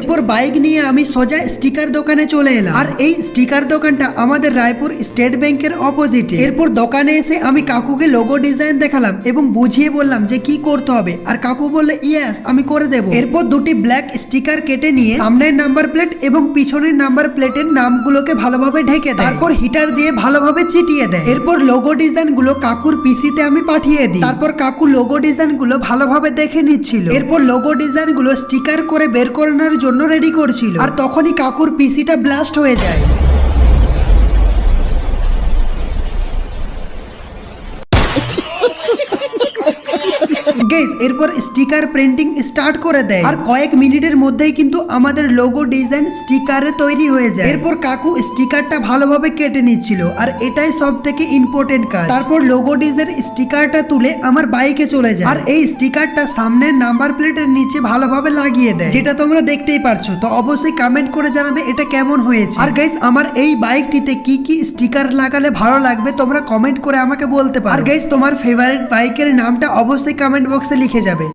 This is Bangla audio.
এরপর বাইক নিয়ে আমি সোজা স্টিকার দোকানে চলে এলাম। আর এই স্টিকার দোকানটা আমাদের রায়পুর স্টেট ব্যাংকের অপোজিটে এরপর দোকানে এসে আমি কাকুকে লোগো ডিজাইন দেখালাম এবং বুঝিয়ে বললাম যে কি করতে হবে। আর কাকু বললে ইয়াস আমি করে দেব। এরপর দুটি ব্ল্যাক স্টিকার কেটে নিয়ে সামনের নাম্বার প্লেট এবং পিছনের নাম্বার প্লেটের নামগুলোকে ভালোভাবে ঢেকে দেয়। তারপর হিটার দিয়ে ভালোভাবে চিটিয়ে দেয়। এরপর লোগো ডিজাইনগুলো কাকুর পিসিতে আমি পাঠিয়ে দিই। তারপর কাকু লোগো ডিজাইনগুলো ভালোভাবে দেখে নিচ্ছিল। এরপর লোগো ডিজাইনগুলো স্টিকার করে বের করানোর জন্য রেডি করছিল। আর তখনই কাকুর পিসিটা ব্লাস্ট হয়ে যায়। গেস এরপর স্টিকার প্রিন্টিং স্টার্ট করে দেয়। আর কয়েক মিনিটের মধ্যেই কিন্তু আমাদের লোগো ডিজাইন স্টিকারে তৈরি হয়ে যায়। এরপর কাকু স্টিকারটা ভালোভাবে কেটে নিচ্ছিল। আর এটাই সব থেকে ইম্পর্টেন্ট কাজ। তারপর লোগো ডিজাইন স্টিকারটা তুলে আমার বাইকে চলে যায়। আর এই স্টিকারটা সামনের নাম্বার প্লেটের নিচে ভালোভাবে লাগিয়ে দেয়। যেটা তোমরা দেখতেই পারছ। তো অবশ্যই কমেন্ট করে জানাবে এটা কেমন হয়েছে। আর গাইস আমার এই বাইকটিতে কি কি স্টিকার লাগালে ভালো লাগবে তোমরা কমেন্ট করে আমাকে বলতে পারো। আর গাইস তোমার ফেভারিট বাইকের নামটা অবশ্যই কমেন্ট বক্সে লিখে যাবে।